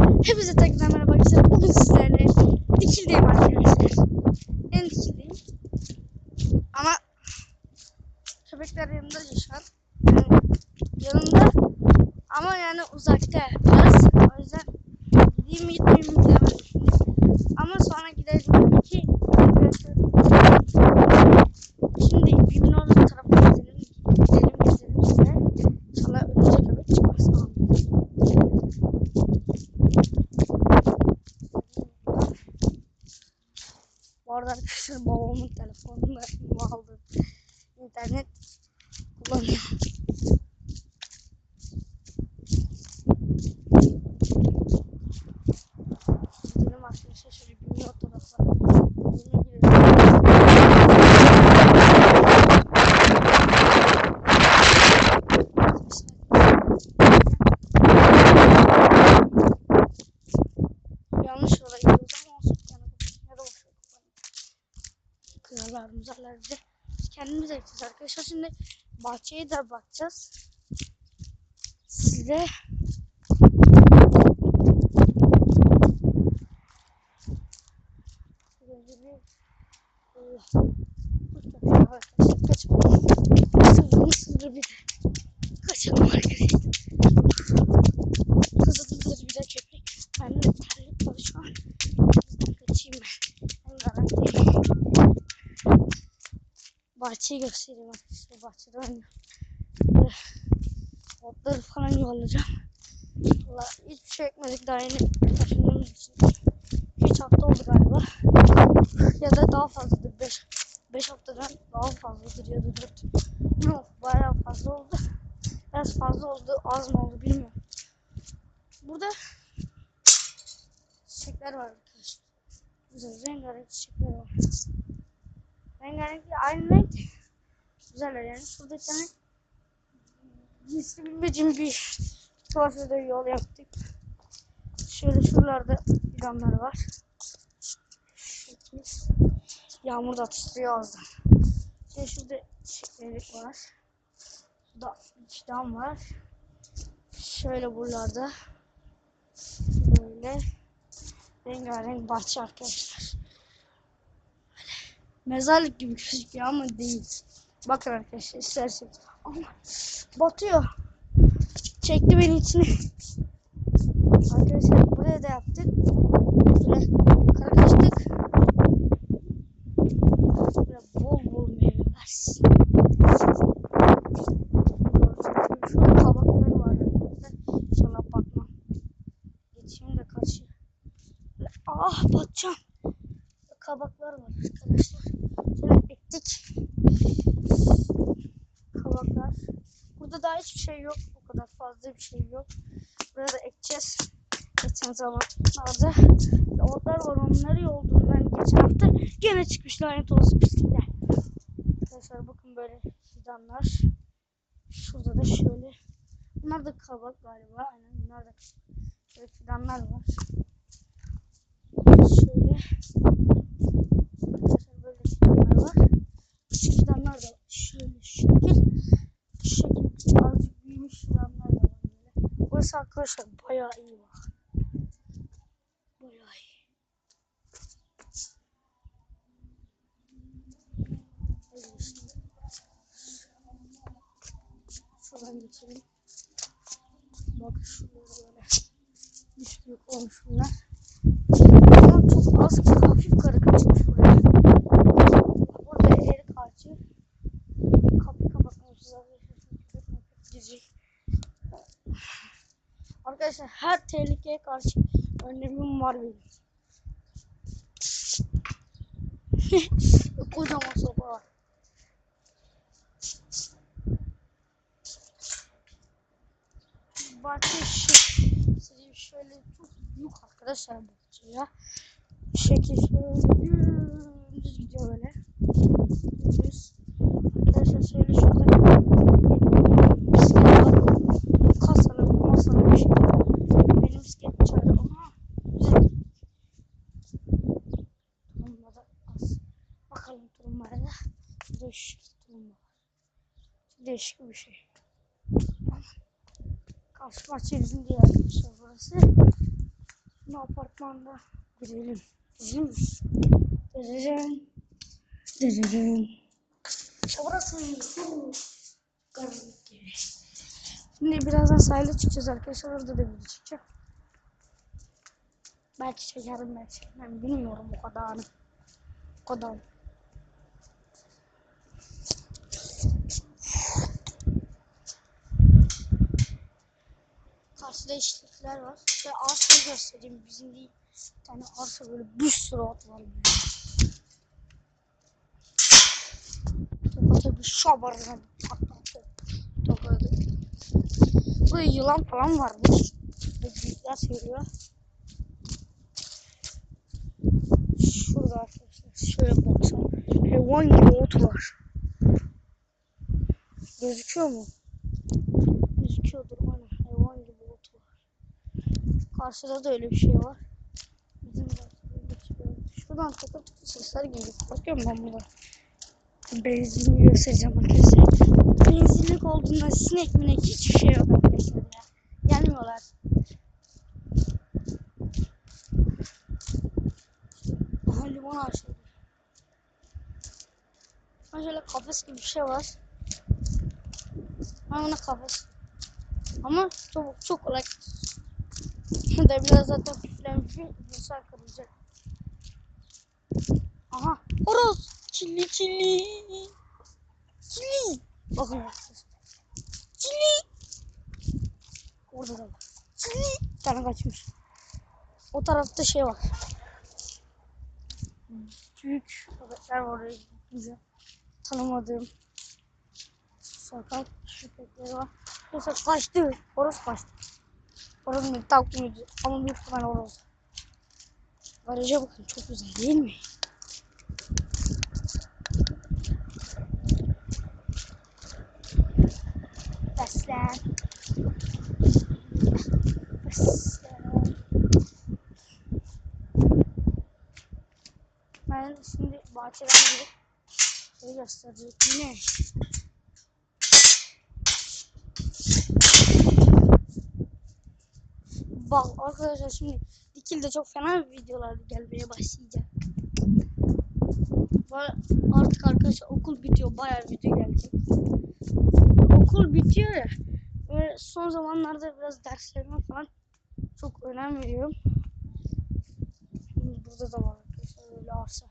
Hepinize tekrar merhaba arkadaşlar. Bugün sizlerle dikildeyim arkadaşlar. En dikildeyim. Ama köpekler yanımda yaşar. Yani yanımda ama yani uzakta biraz. O yüzden gideyim gitmeyeyim şimdi. Ama sonra tabii ki. Arkadaşlar. Şimdi birbirinin orada tarafına gidelim. Gidelim gezelim size. İnşallah önümüze köpek çıkmaz. Tamam. Bu arada arkadaşlar babamın telefonunda aldım. İnternet kullanıyorum. Gidelim arkadaşlar şöyle bir o tarafa. Yine girelim. Yanlış yola gidiyoruz ama olsun. Yani ya da boş ver. Muzarlar bize. Biz kendimiz ekeceğiz arkadaşlar. Şimdi bahçeye de bakacağız. Size. Kurtarıyor arkadaşlar. Kaçalım. Kaçalım arkadaşlar. Hızlıdır bir de köpek. Ben de terlik var şu an. Kaçayım ben. Ben garantiyim. Bahçeyi göstereyim arkadaşlar. Bahçede oynuyorum. Böyle Otları falan yuvarlayacağım. Valla hiçbir şey ekmedik daha yeni taşındığımız için. 3 hafta oldu galiba. Ya da daha fazladır. 5 5 haftadan daha fazladır ya da 4. Yok bayağı fazla oldu. Biraz fazla oldu az mı oldu bilmiyorum. Burada çiçekler var arkadaşlar. Güzel rengarenk çiçekler var. Rengarenk değil, aynı renk. Güzeller yani. Şurada bir tane gizli bilmediğim bir tuhafada yol yaptık. Şöyle şuralarda fidanlar var. Yağmur da atıştırıyor ağızdan. Şöyle şurada çiçekleri var. Şurada fidan var. Şöyle buralarda böyle rengarenk bahçe arkadaşlar. Mezarlık gibi gözüküyor ama değil. Bakın arkadaşlar isterseniz. Ama batıyor. Çekti beni içine. Arkadaşlar buraya da yaptık. Böyle karıştık. Böyle bol bol meyveler. Şurada var. İnşallah bakmam. Geçeyim de kaçayım. Ah batacağım. Kabaklar var arkadaşlar. Şöyle ektik. Kabaklar. Burada daha hiçbir şey yok. O kadar fazla bir şey yok. Buraya da ekeceğiz. Geçen zamanlarda otlar var onları yoldum ben geçen hafta. Gene çıkmış lanet olası pislikler. Arkadaşlar bakın böyle fidanlar. Şurada da şöyle. Bunlar da kabak galiba. Aynen bunlar da şöyle fidanlar var. Şöyle. Arkadaşlar böyle fidanlar var. Küçük fidanlar da var. Şöyle şekil. Şekil azıcık büyümüş fidanlar da var böyle. Burası arkadaşlar bayağı iyi bak. Bayağı iyi. Hadi şimdi. Şuradan geçelim. Bak üç büyük olmuş bunlar. Ama çok az hafif karı kaçmış buraya. Burada erik ağacı. Kapı kapatmışız arkadaşlar. Köpek möpek girecek. Arkadaşlar her tehlikeye karşı önlemim var benim. Kocaman sopa var. Bahçe şekli şöyle çok büyük arkadaşlar bahçe ya. Şekil şöyle dümdüz gidiyor böyle. Dümdüz. Arkadaşlar şöyle şurada bisiklet var. Kasalı, masalı bir şey. Benim bisiklet çağırdı ama güzel. Tulumba da az. Bakalım tulumbaya da. Burada şu tulumba var. Değişik bir şey. Karşı bahçemizin diğer arkadaşlar burası. Bu apartmanda mi? Gidelim. Gidelim. Orası su. Karanlık gibi. Şimdi birazdan sahile çıkacağız arkadaşlar. Orada da video çıkacak. Belki çekerim belki çekmem. Bilmiyorum o kadarını. O kadar. Karşıda işlikler var. Ve arsayı göstereyim. Bizim değil. Bir tane arsa böyle bir sürü at var. Tokat'a bir şabarına patlattı. Tokat'ı. Burada yılan falan varmış. Ve büyükler söylüyor. Şurada arkadaşlar. Şöyle baksana. Hayvan gibi ot var. Gözüküyor mu? Gözüküyordur aynen. Hayvan gibi ot var. Karşıda da öyle bir şey var. Bizim. Şuradan takır takır sesler geliyor. Bakıyorum ben burada. Benzinli göstereceğim arkadaşlar. Benzinlik olduğunda sinek minek hiçbir şey yok arkadaşlar ya. Gelmiyorlar. Aha limon ağaçları. Ha şöyle kafes gibi bir şey var. Ben ona kafes. Ama çok çok kolay. Da biraz zaten püflenmiş bir insan kırılacak. Aha horoz. Çili çili. Çili. Bakın. Çili. Orada da var. Çili. Bir tane kaçmış. O tarafta şey var. Büyük köpekler var oraya gidince. Tanımadığım sokak köpekleri var. Yoksa kaçtı. Horoz kaçtı. Horoz muydu? Tavuk muydu? Ama büyük ihtimal horoz. Garaja bakın çok güzel değil mi? Beslen. Ben şimdi bahçeden gidip şey gösterecektim ne? Bak arkadaşlar şimdi Dikil'de çok fena videolar gelmeye başlayacak. Ba- Artık arkadaşlar okul bitiyor. Bayağı video gelecek. Okul bitiyor ya. Ve son zamanlarda biraz derslerime falan çok önem veriyorum. Burada da var arkadaşlar öyle arsa.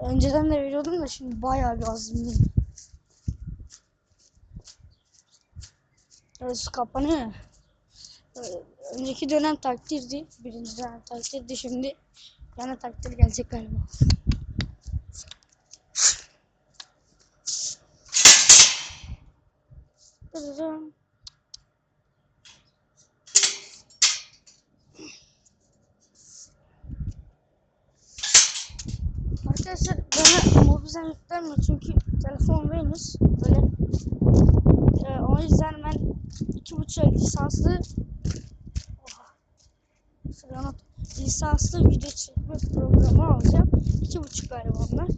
Önceden de veriyordum da şimdi bayağı bir azimliyim. Su kapanıyor Önceki dönem takdirdi. Birinci dönem takdirdi. Şimdi yana takdir gelecek galiba. Dırırım. Arkadaşlar bana mobilden yüklenmiyor çünkü telefon Venus böyle ee, o yüzden ben iki buçuk lisanslı Oha. Lisanslı video çekme programı alacağım. İki buçuk galiba onlar.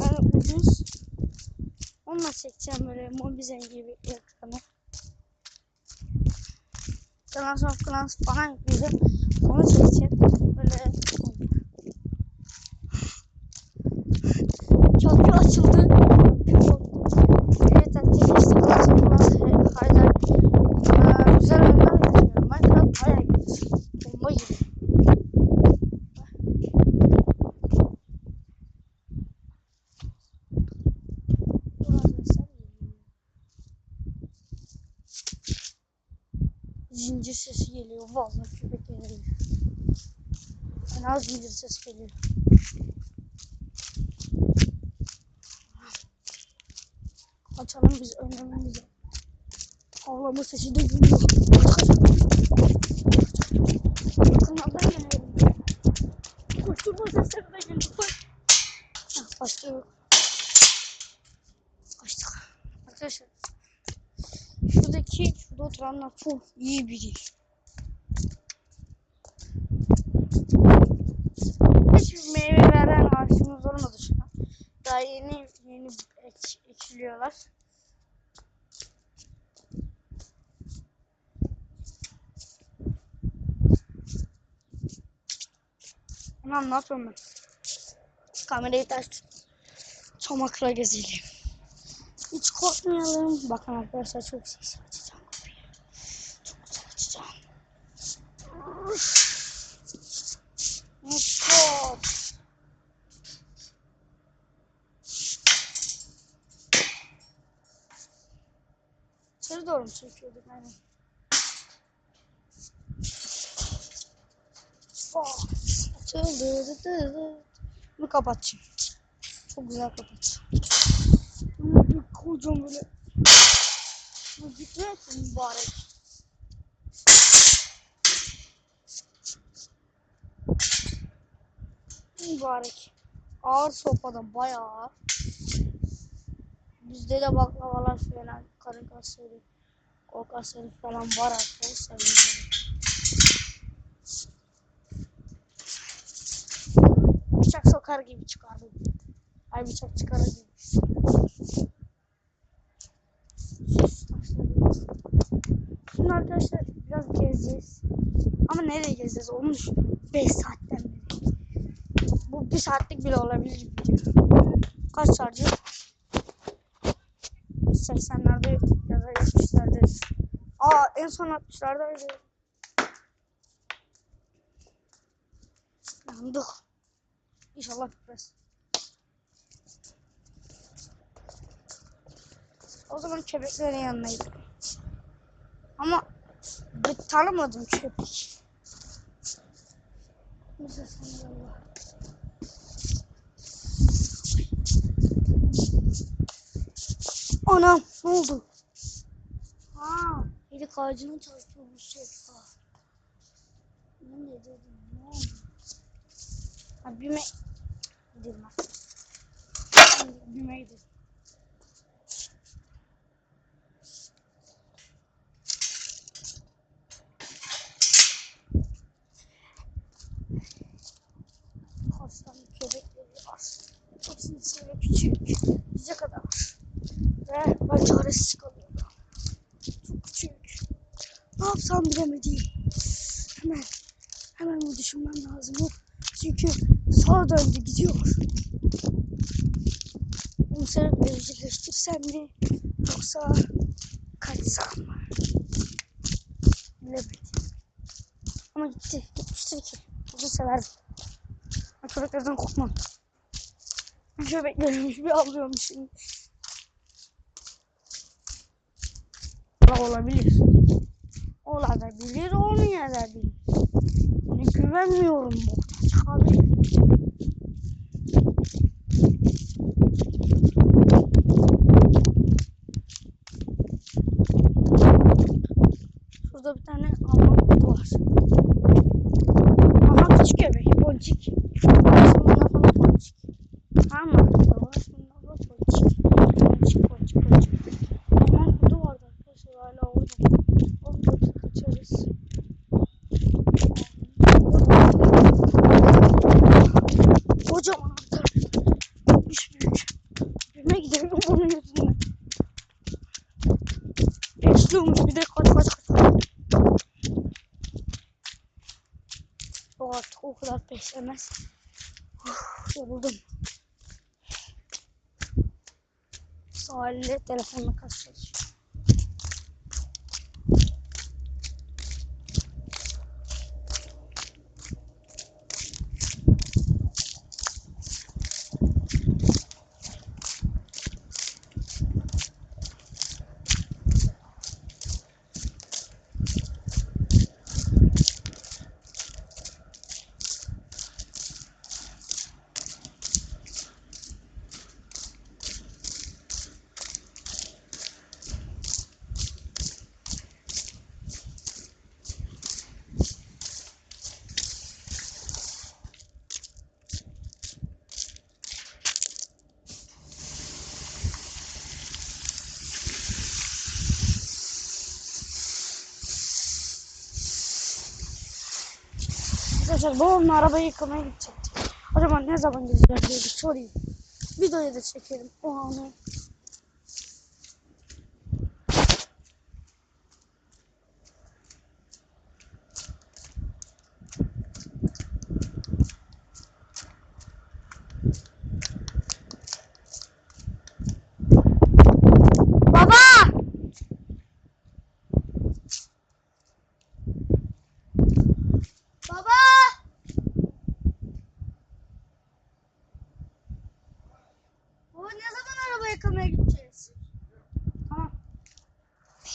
Yani ucuz. Onunla çekeceğim böyle Mobizen gibi ekranı. Clash of Clans falan yükleyeceğim. Onu çekeceğim. Böyle Köprü açıldı. Evet arkadaşlar işte Clash of Clans hala Aa, güzel oyunlar yapıyorum. Minecraft bayağı güzel. Bomba gibi. Dur arkadaşlar, geliyor. Zincir sesi geliyor. Vallahi köpek geliyor. En az zincir sesi geliyor. Kaçalım biz önlememizi. Havlama sesi de geliyor. Yakınlardan geliyor. Koşturma sesleri de geliyor. Hah, Kaçtık. Kaçtık. Arkadaşlar buradaki şurada oturanlar çok iyi biri. Hiçbir meyve veren ağaçımız olmadı şu an. Daha yeni yeni ek, ekiliyorlar. Anam ne yapıyorum ben? Kamerayı ters tut. Çomakla. Hiç korkmayalım. Bakın arkadaşlar çok ses. Çekiyorduk aynen. Oh. Bunu kapatacağım. Çok güzel kapatacağım. Bunu bir koyacağım böyle. Gitmesin mübarek. Mübarek. Ağır sopadan bayağı. Bizde de baklavalar falan, karın kasları, kol kasları falan var arkadaşlar. Bıçak sokar gibi çıkardım. Ay bıçak çıkarır gibi. Şimdi arkadaşlar biraz gezeceğiz. Ama nereye gezeceğiz onu düşünüyorum. 5 saatten beri. Bu bir saatlik bile olabilir video. Kaç şarjı? 80'lerde ya da 70'lerde. Aa en son 60'lardaydı. Yandık. İnşallah bitmez. O zaman köpeklerin yanına gidelim. Ama tanımadım köpek. Neyse sen yolla. Anam ne oldu? Ha, elik ağacına çarpıyor bu sopa. Ben de dedim ne oldu? Ha büme gidelim ben. Şimdi Büme gidelim. Aslan köpekleri var. Hepsinin sırrı küçük. Bize kadar. Ve ben çaresiz kalıyorum. Çok küçük. Ne bilemedim. Hemen, hemen bu düşünmem lazım. Çünkü sağa döndü gidiyor. Bunu sebeple evcilleştirsem mi yoksa kaçsam mı? Bilemedim. Ama gitti. Gitmiştir ki. Bunu severdim. Ben köpeklerden korkmam. Bir köpek görmüş bir avlıyormuş şimdi. Olabilir. Olabilir, olmayabilir. Hani güvenmiyorum bu. Abi. Şurada bir tane Alman kutu var. Aha küçük köpek, boncuk. Bunun lafını boncuk. Tamam mı? Bunun lafı boncuk. Boncuk, boncuk, boncuk. Alman kutu vardı arkadaşlar hala orada. O kutu kaçarız. Kocaman artar. Büyük büyük. Birine gidelim bunun yüzünden. Besliyormuş bir de kaç kaç kaç. Kadar beslemez. Uf, yoruldum. Sahilde telefonla kaç Arkadaşlar babamla arabayı yıkamaya gidecektik. Acaba ne zaman gideceğiz diye bir sorayım. Videoya da çekelim o anı.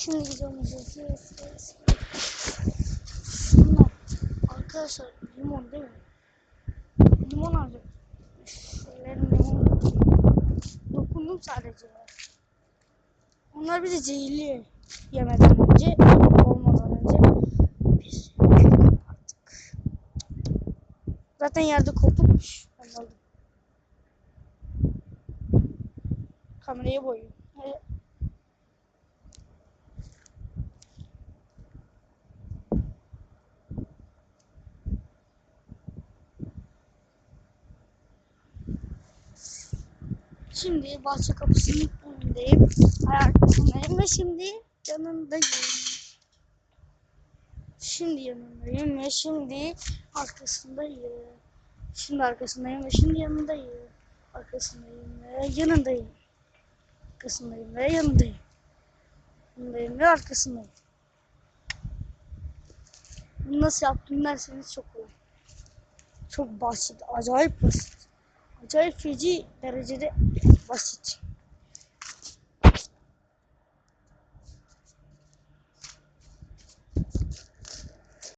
Şimdi Yes, yes, yes. Şunlar. Arkadaşlar limon değil mi? Limon alacak. Şunların limon. Dokundum sadece. Onlar bir de zehirli yemeden önce, olmadan önce biz artık. Zaten yerde kopukmuş. Ben aldım. Kamerayı boyuyor. Şimdi bahçe kapısının önündeyim. Arkasındayım ve şimdi yanındayım. Şimdi yanındayım ve şimdi arkasındayım. Şimdi arkasındayım ve şimdi yanındayım. Arkasındayım ve yanındayım. Arkasındayım ve yanındayım. Yanındayım ve arkasındayım. Bunu nasıl yaptım derseniz çok kolay. Çok basit, acayip basit. Acayip feci derecede basit.